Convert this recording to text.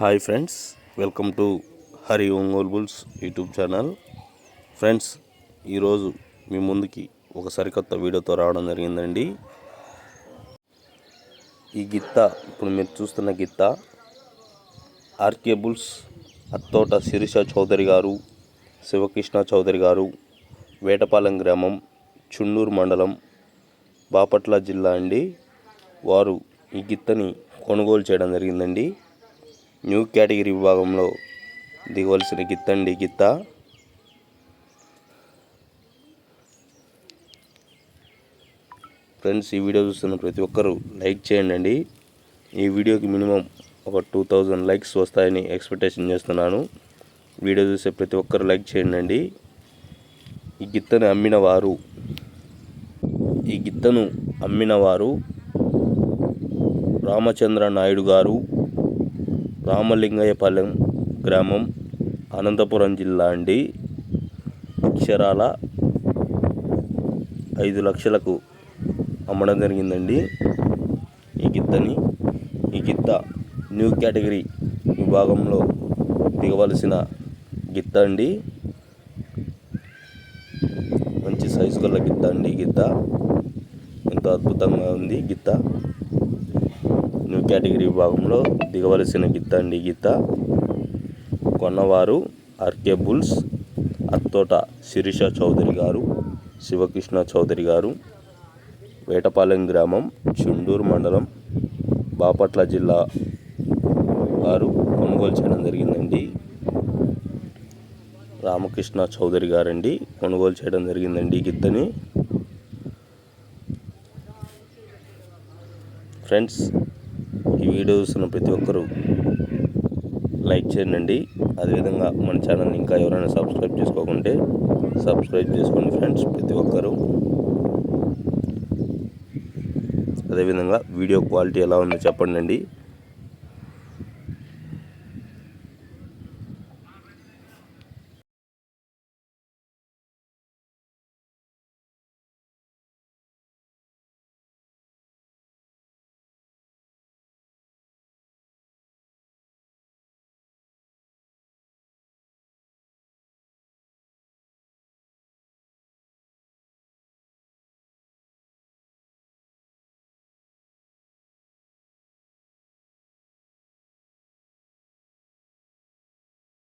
Hi friends welcome to Hari Ongole bulls YouTube channel. Friends ఈరోజు మీ ముందుకి ఒక సరికొత్త వీడియోతో రావడం జరిగిందండి. ఈ గిత్త ఇప్పుడు మీరు చూస్తున్న గిత్త ఆర్కే బుల్స్ అత్తోట శిరీష చౌదరి గారు శివకృష్ణ చౌదరి గారు వేటపాలెం గ్రామం చుండూరు మండలం బాపట్ల జిల్లా అండి. వారు ఈ గిత్తని కొనుగోలు చేయడం జరిగిందండి. న్యూ కేటగిరీ విభాగంలో దిగవలసిన గిత్తండి గిత్త. ఫ్రెండ్స్ ఈ వీడియో చూస్తున్న ప్రతి ఒక్కరూ లైక్ చేయండి ఈ వీడియోకి మినిమం ఒక టూ థౌజండ్ లైక్స్ వస్తాయని ఎక్స్పెక్టేషన్ చేస్తున్నాను. వీడియో చూసే ప్రతి ఒక్కరు లైక్ చేయండి ఈ గిత్తను అమ్మిన వారు ఈ గిత్తను అమ్మిన వారు రామచంద్ర నాయుడు గారు రామలింగయ్యపాలెం గ్రామం అనంతపురం జిల్లా అండి. అక్షరాల ఐదు లక్షలకు అమ్మడం జరిగిందండి. ఈ గిత్తని ఈ గిత్త న్యూ కేటగిరీ విభాగంలో దిగవలసిన గిత్త అండి. మంచి సైజు గల గిత్త అండి గిత్త. ఎంతో అద్భుతంగా ఉంది గిత్త. కేటగిరీ విభాగంలో దిగవలసిన గిత్త అండి గీత కొన్నవారు ఆర్కే బుల్స్ అత్తోట శిరీష చౌదరి గారు శివకృష్ణ చౌదరి గారు వేటపాలెం గ్రామం చుండూరు మండలం బాపట్ల జిల్లా వారు కొనుగోలు చేయడం జరిగిందండి. రామకృష్ణ చౌదరి గారండి కొనుగోలు చేయడం జరిగిందండి గిత్తని. ఫ్రెండ్స్ ఈ వీడియో చూస్తున్న ప్రతి ఒక్కరూ లైక్ చేయండి. అదేవిధంగా మన ఛానల్ని ఇంకా ఎవరైనా సబ్స్క్రైబ్ చేసుకోకుంటే సబ్స్క్రైబ్ చేసుకోండి ఫ్రెండ్స్ ప్రతి ఒక్కరూ. అదేవిధంగా వీడియో క్వాలిటీ ఎలా ఉందో చెప్పండి అండి